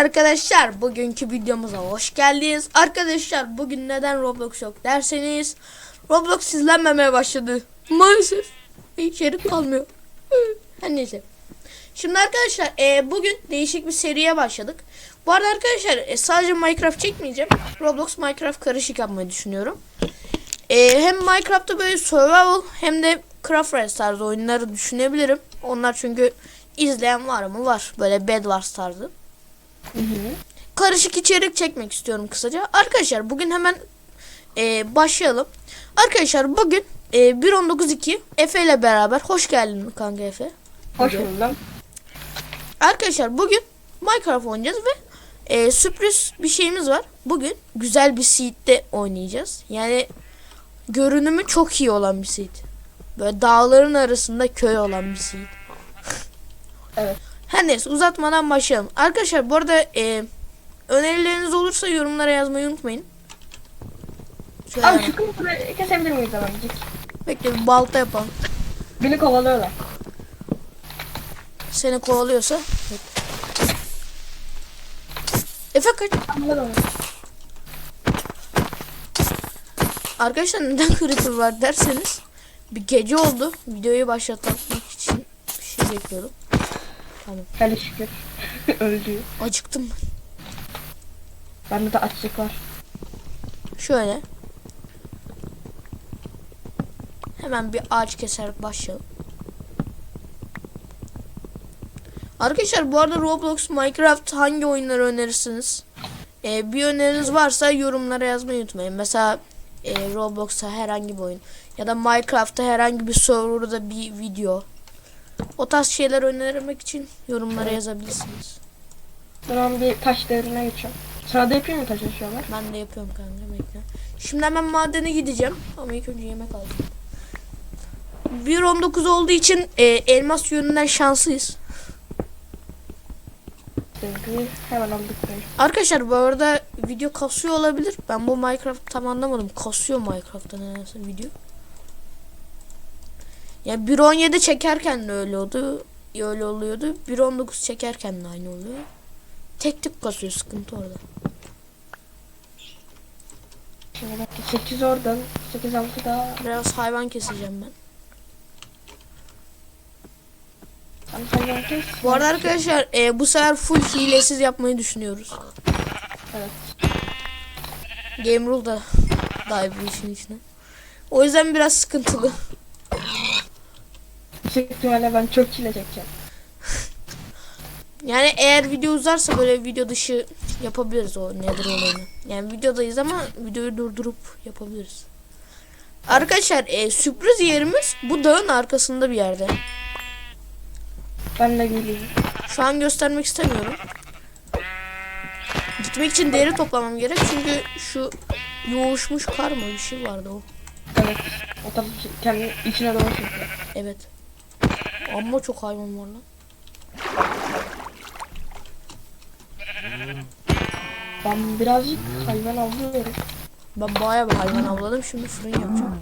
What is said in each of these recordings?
arkadaşlar bugünkü videomuza hoş geldiniz. Arkadaşlar bugün neden Roblox yok derseniz Roblox izlenmemeye başladı. Maalesef içerik kalmıyor. Her neyse. Şimdi arkadaşlar e, bugün değişik bir seriye başladık. Bu arada arkadaşlar e, sadece Minecraft çekmeyeceğim. Roblox Minecraft karışık yapmayı düşünüyorum. E, hem Minecraft'ta böyle survival hem de Craft Race tarzı oyunları düşünebilirim. Onlar çünkü izleyen var mı? Var. Böyle Bed Wars tarzı. Karışık içerik çekmek istiyorum kısaca. Arkadaşlar bugün hemen e, başlayalım. Arkadaşlar bugün e, 1.19.2 Efe ile beraber hoş geldin kanka Efe. Hoş buldum. Arkadaşlar bugün Minecraft oynayacağız ve e, sürpriz bir şeyimiz var. Bugün güzel bir seed'de oynayacağız. Yani görünümü çok iyi olan bir seed. Böyle dağların arasında köy olan bir seed. Evet. Her neyse uzatmadan başlayalım. Arkadaşlar bu arada e, önerileriniz olursa yorumlara yazmayı unutmayın. Şöyle Abi şu kılıfı kesebilir miyiz hemencik? bekle bir balta yapalım. Beni kovalıyorlar. Seni kovalıyorsa. bekle. Efe kaç. Anladım. Arkadaşlar neden creeper var derseniz bir gece oldu. Videoyu başlatmak için bir şey bekliyordum. Hele şükür. Öldü. Acıktım. Bende de açlık var. Şöyle. Hemen bir ağaç keserek başlayalım. Arkadaşlar bu arada Roblox, Minecraft hangi oyunları önerirsiniz? Ee, bir öneriniz varsa yorumlara yazmayı unutmayın. Mesela e, Roblox'a herhangi bir oyun ya da Minecraft'ta herhangi bir serverda bir video. O tarz şeyler önermek için yorumlara yazabilirsiniz. Ben bir taş devrine geçiyorum. Sırada yapayım mı taş eşyalar? Ben de yapıyorum kanka bekle. Şimdi hemen madene gideceğim ama ilk önce yemek alacağım. 1.19 olduğu için e, elmas yönünden şanslıyız. Hemen aldık. Arkadaşlar bu arada video kasıyor olabilir. Ben bu Minecraft tam anlamadım. Kasıyor Minecraft'ta nedense video. Ya 1.17 çekerken de öyle oldu. Öyle oluyordu. 1.19 çekerken de aynı oluyor. Tek tek kasıyor sıkıntı orada. Şimdi bak 8 oradan, 8 6 daha. Biraz hayvan keseceğim ben. Sen hayvan kes. Bu arada arkadaşlar e, bu sefer full hilesiz yapmayı düşünüyoruz. Evet. Game Rule da dahil bu işin içine. O yüzden biraz sıkıntılı. Yüksek ihtimalle ben çok çile çekeceğim. Yani eğer video uzarsa böyle video dışı yapabiliriz o nedir olayını. Yani videodayız ama videoyu durdurup yapabiliriz. Arkadaşlar e, sürpriz yerimiz bu dağın arkasında bir yerde. Ben de geleyim. Şu an göstermek istemiyorum. Gitmek için deri toplamam gerek çünkü şu yoğuşmuş kar mı bir şey vardı o. Evet. O ki kendi içine doğru çekiyor. Evet. Ama çok hayvan var lan. Ben birazcık hayvan avlıyorum. Ben bayağı bir hayvan avladım şimdi fırın yapacağım.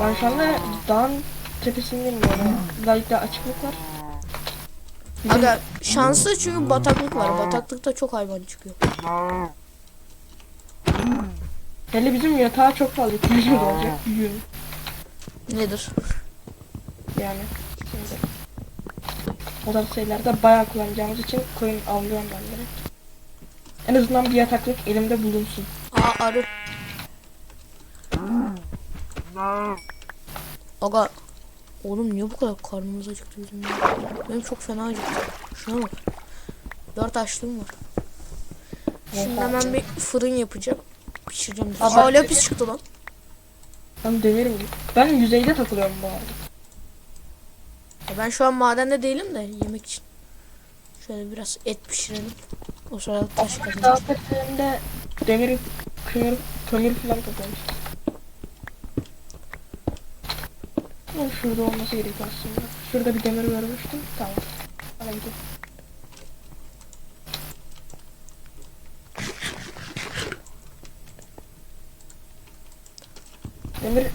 Ben şu anda dağın tepesindeyim böyle. Birazcık daha açıklık var. Bizim- Aga şanslı çünkü bataklık var. Bataklıkta çok hayvan çıkıyor. Hele bizim yatağa çok fazla ihtiyacımız olacak. Büyüğün Nedir? yani. Tarz şeylerde bayağı kullanacağımız için koyun avlıyorum ben direkt. En azından bir yataklık elimde bulunsun. Aa arı. Aga. Oğlum niye bu kadar karnımız acıktı bizim ya? Benim çok fena acıktı. Şuna bak. Dört açlığım var. Şimdi hemen bir fırın yapacağım. Pişireceğim. Aa, bak- lapis çıktı lan. Ben döverim. Ben yüzeyde takılıyorum bu arada. Ben şu an madende değilim de yemek için. Şöyle biraz et pişirelim. O sırada taş Dağ kazanacağız. tepelerinde demir, kömür, kömür falan topluyormuş. Ama şurada olması gerekiyor aslında. Şurada bir demir görmüştüm. Tamam. Bana gidelim. Demir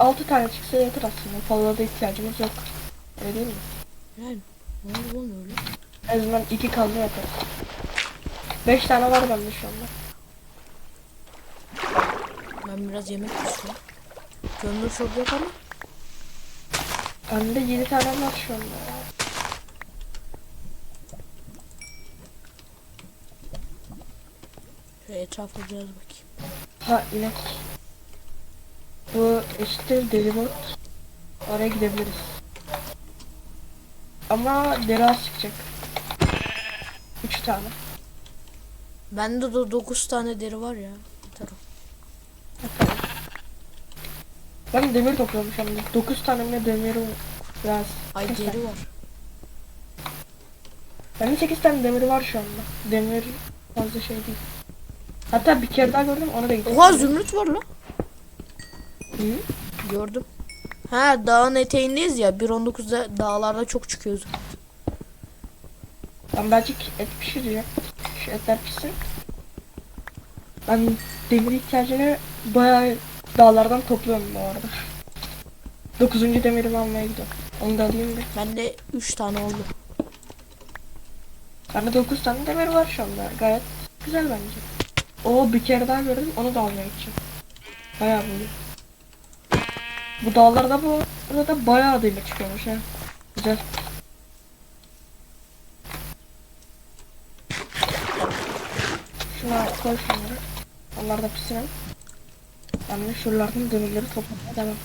6 tane çıksa yeter aslında. Fazla da ihtiyacımız yok. Öyle değil mi? Yani ne oldu oğlum öyle? En azından iki kazma yaparız. 5 tane var bende şu anda. Ben biraz yemek istiyorum. Gönül çok yok ama. Bende 7 tane var şu anda. Şöyle etrafa biraz bakayım. Ha inek. Bu işte Delibot. Oraya gidebiliriz. Ama deri az çıkacak. 3 tane. Bende de 9 tane deri var ya. Bakalım. Ben demir hem de. 9 tane mi demir biraz. Ay deri tane? var. Bende 8 tane demir var şu anda. Demir fazla şey değil. Hatta bir kere daha gördüm ona da gittim. Oha zümrüt var lan. Hı? Gördüm. Ha dağın eteğindeyiz ya. 1.19'da dağlarda çok çıkıyor zümrüt. Ben belki et pişireceğim. Şu etler pişsin. Ben demir ihtiyacını bayağı dağlardan topluyorum bu arada. Dokuzuncu demirimi almaya gidiyorum. Onu da alayım bir. Bende 3 tane oldu. Bende 9 tane demir var şu anda. Gayet güzel bence. O bir kere daha gördüm. Onu da almaya gideceğim. Bayağı böyle. Bu dağlarda bu arada bayağı demir çıkıyormuş ha. Güzel. Şuna koy şunları. Onlar da pişsin. Ben de şuralardan demirleri toplamaya devam.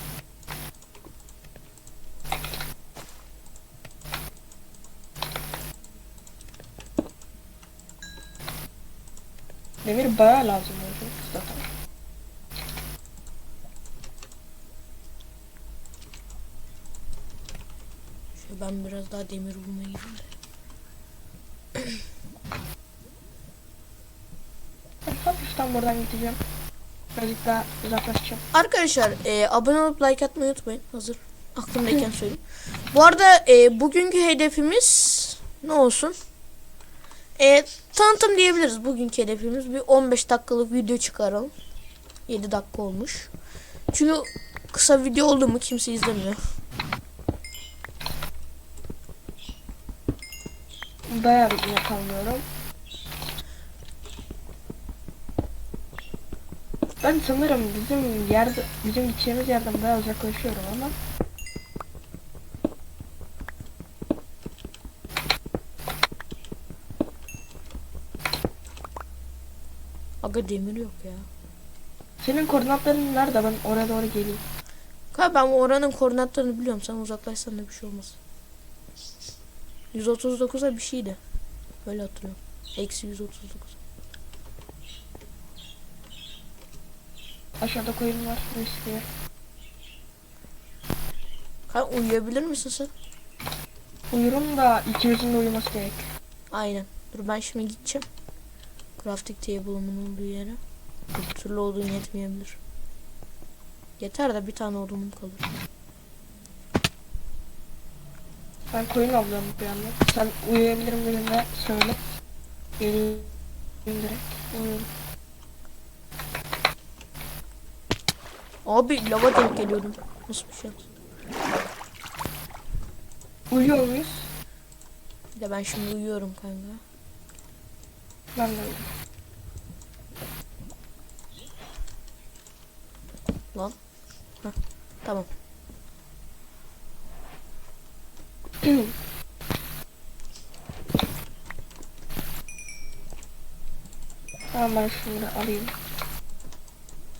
Demir bayağı lazım olacak zaten. Şöyle ben biraz daha demir bulmaya gideyim de. Hafiften buradan gideceğim. Birazcık daha uzaklaşacağım. Arkadaşlar e, abone olup like atmayı unutmayın. Hazır aklımdayken söyleyeyim. Bu arada e, bugünkü hedefimiz ne olsun? E, tanıtım diyebiliriz bugünkü hedefimiz. Bir 15 dakikalık video çıkaralım. 7 dakika olmuş. Çünkü kısa video oldu mu kimse izlemiyor. Bayağı bir yakalmıyorum. Ben sanırım bizim yerde, bizim gideceğimiz yerden bayağı uzaklaşıyorum ama Aga demir yok ya. senin koordinatların nerede? Ben oraya doğru geleyim. Kanka ben oranın koordinatlarını biliyorum. Sen uzaklaşsan da bir şey olmaz. 139'a bir şeydi. Öyle hatırlıyorum. Eksi 139. Aşağıda koyun var. Riskli. Kanka uyuyabilir misin sen? Uyurum da ikimizin de uyuması gerek. Aynen. Dur ben şimdi gideceğim. Crafting table'ımın olduğu yere. Bir türlü odun yetmeyebilir. Yeter de bir tane odunum kalır. Ben koyun alıyorum bir yandan. Sen uyuyabilirim birine söyle. Geleyim direkt. Uyuyorum. Abi lava denk geliyordum. Nasıl bir şey? Uyuyor muyuz? Bir de ben şimdi uyuyorum kanka. Ben de uyuyorum. Lan. Heh, tamam. Tamam ben şunları alayım.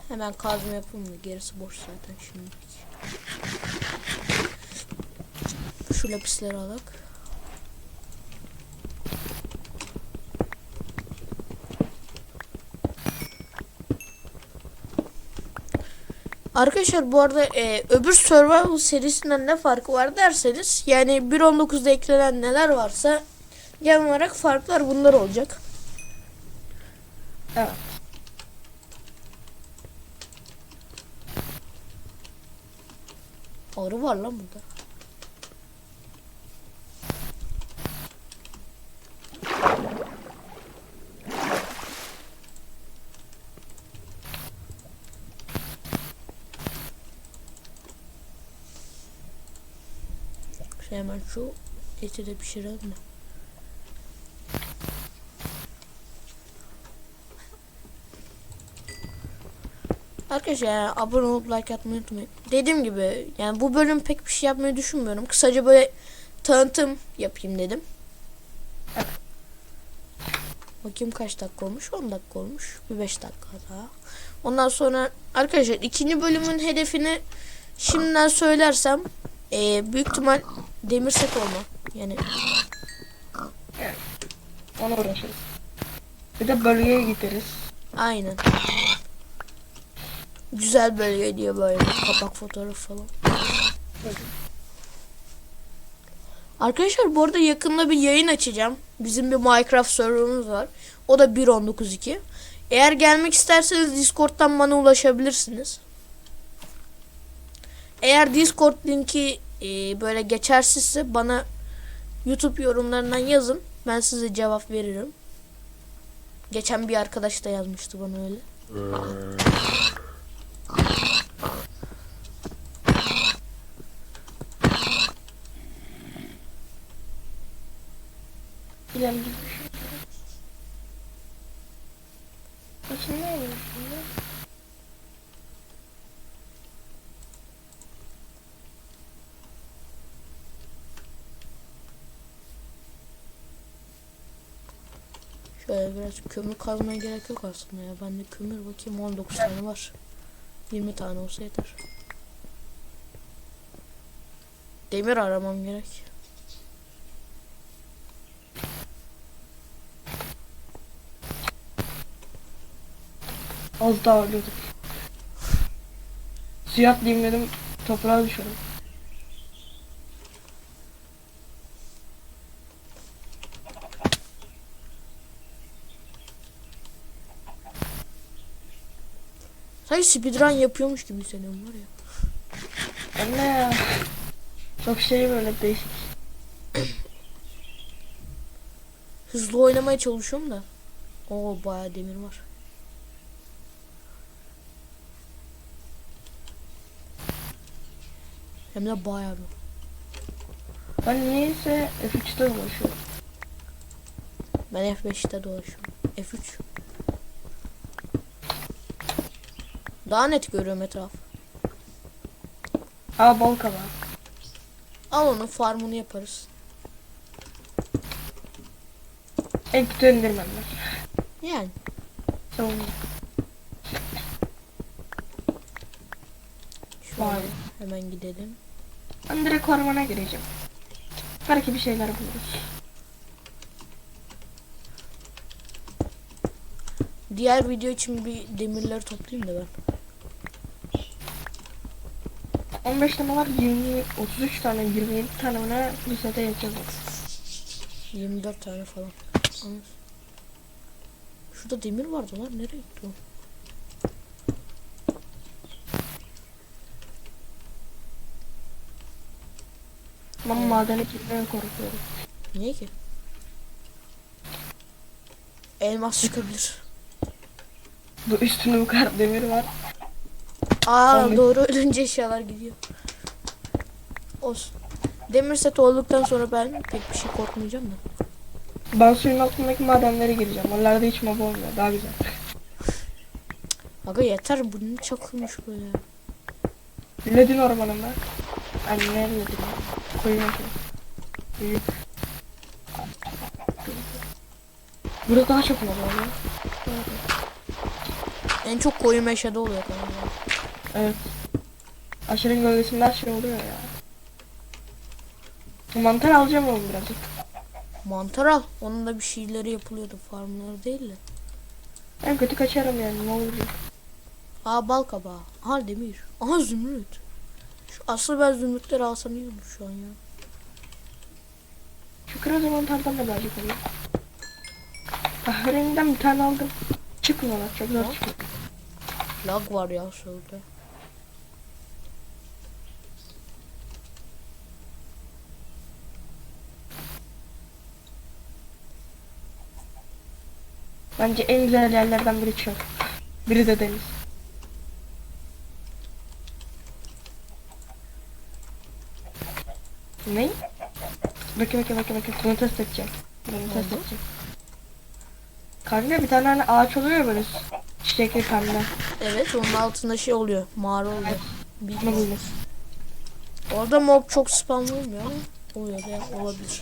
Hemen kazma yapayım mı? Gerisi boş zaten şimdi. Şu lapisleri alak. Arkadaşlar bu arada e, öbür survival serisinden ne farkı var derseniz yani 1.19'da eklenen neler varsa genel olarak farklar bunlar olacak. Evet. Arı var lan burada. Hemen şu eti de pişirelim mi? Arkadaşlar yani abone olup like atmayı unutmayın. Dediğim gibi yani bu bölüm pek bir şey yapmayı düşünmüyorum. Kısaca böyle tanıtım yapayım dedim. Bakayım kaç dakika olmuş? 10 dakika olmuş. Bir 5 dakika daha. Ondan sonra arkadaşlar ikinci bölümün hedefini şimdiden söylersem eee, büyük ihtimal demir set olma. Yani Ona uğraşırız. Bir de bölgeye gideriz. aynen. Güzel bölge diyor böyle kapak fotoğrafı falan. Arkadaşlar bu arada yakında bir yayın açacağım. Bizim bir Minecraft serverımız var. O da 1.19.2. Eğer gelmek isterseniz Discord'dan bana ulaşabilirsiniz. Eğer Discord linki e, böyle geçersizse bana YouTube yorumlarından yazın. Ben size cevap veririm. Geçen bir arkadaş da yazmıştı bana öyle. Bilen gibi bir şey. Başım ne olmuş şimdi? Şöyle biraz kömür kazmaya gerek yok aslında ya. Bende kömür bakayım 19 tane var. 20 tane olsa yeter. Demir aramam gerek. Az daha ölüyorduk. Suya atlayayım dedim. Toprağa düşüyorum. Sanki speedrun yapıyormuş gibi hissediyorum var ya. Anne ya. Çok şey böyle değişik. Hızlı oynamaya çalışıyorum da. Oo bayağı demir var. Hem de bayağı bir. Ben niyeyse F3'te ulaşıyorum. Ben F5'te dolaşıyorum. F3. Daha net görüyorum etrafı. Aa bal kabağı. Al onu farmını yaparız. En kötü endirmenler. Yani. Savunma. Şöyle Vay. hemen gidelim. Ben direkt ormana gireceğim. Belki bir şeyler buluruz. Diğer video için bir demirleri toplayayım da ben. 15 tane var 20 33 tane 27 tane bir sete yeteceğiz. 24 tane falan. Şurada demir vardı lan. Nereye gitti o? Ben madene gitmeye korkuyorum. Niye ki? Elmas çıkabilir. Bu üstünde bu kadar demir var. Aa Olmuş. doğru ölünce eşyalar gidiyor. Olsun. Demir set olduktan sonra ben pek bir şey korkmayacağım da. Ben suyun altındaki madenlere gireceğim. Onlarda hiç mob olmuyor. Daha güzel. Aga yeter bu ne çakılmış böyle. Ledin ormanında. Anne ne ledin? Ki. Büyük. Burada daha çok mob oluyor. En çok koyu meşede oluyor kanka. Evet. Aşırı gölgesinde her şey oluyor ya. Mantar alacağım oğlum birazcık. Mantar al. Onun da bir şeyleri yapılıyordu farmları değil de. En kötü kaçarım yani ne olacak. Aa bal kabağı. Aha demir. Aha zümrüt. Şu asıl ben zümrütleri alsam iyi olur şu an ya. Şu kırmızı mantardan da birazcık alayım. Kahverenginden bir tane aldım. Çıkmıyorlar çok zor çıkıyor. Lag var ya şurada. Bence en güzel yerlerden biri çöl. Biri de deniz. Ne? Bakın bakın bakın bakın. Bunu test edeceğim. Bunu test edeceğim. Kanka bir tane hani ağaç oluyor böyle çiçekli pembe. Evet onun altında şey oluyor. Mağara oluyor. Bunu Bilmiyorum. Orada mob çok spam olmuyor ama oluyor da olabilir.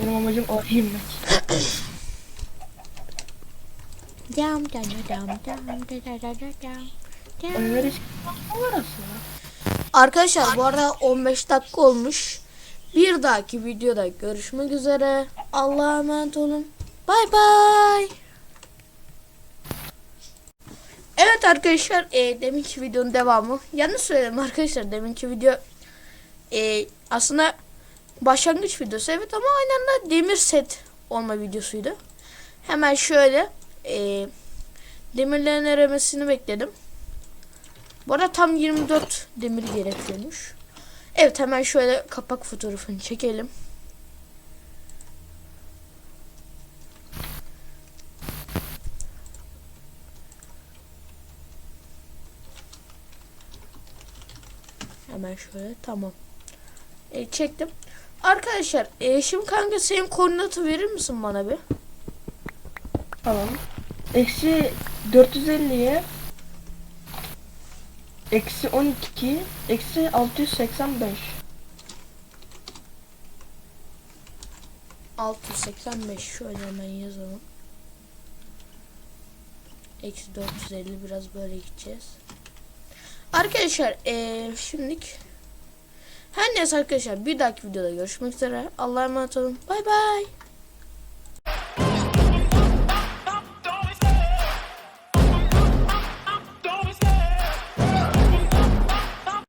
Benim amacım oraya inmek. Dam dam dam dam dam dam dam aslında. Arkadaşlar bu arada 15 dakika olmuş. Bir dahaki videoda görüşmek üzere. Allah'a emanet olun. Bay bay. Evet arkadaşlar e, deminki videonun devamı. Yanlış söyledim arkadaşlar deminki video e, aslında başlangıç videosu evet ama aynı anda demir set olma videosuydu. Hemen şöyle e, demirlerin erimesini bekledim. Bu arada tam 24 demir gerekiyormuş. Evet hemen şöyle kapak fotoğrafını çekelim. Hemen şöyle tamam. E, çektim. Arkadaşlar e, şimdi kanka senin koordinatı verir misin bana bir? Tamam. Eksi 450'ye Eksi 12 Eksi 685 685 şöyle hemen yazalım. Eksi 450 biraz böyle gideceğiz. Arkadaşlar eee şimdilik her neyse arkadaşlar bir dahaki videoda görüşmek üzere. Allah'a emanet olun. Bay bay.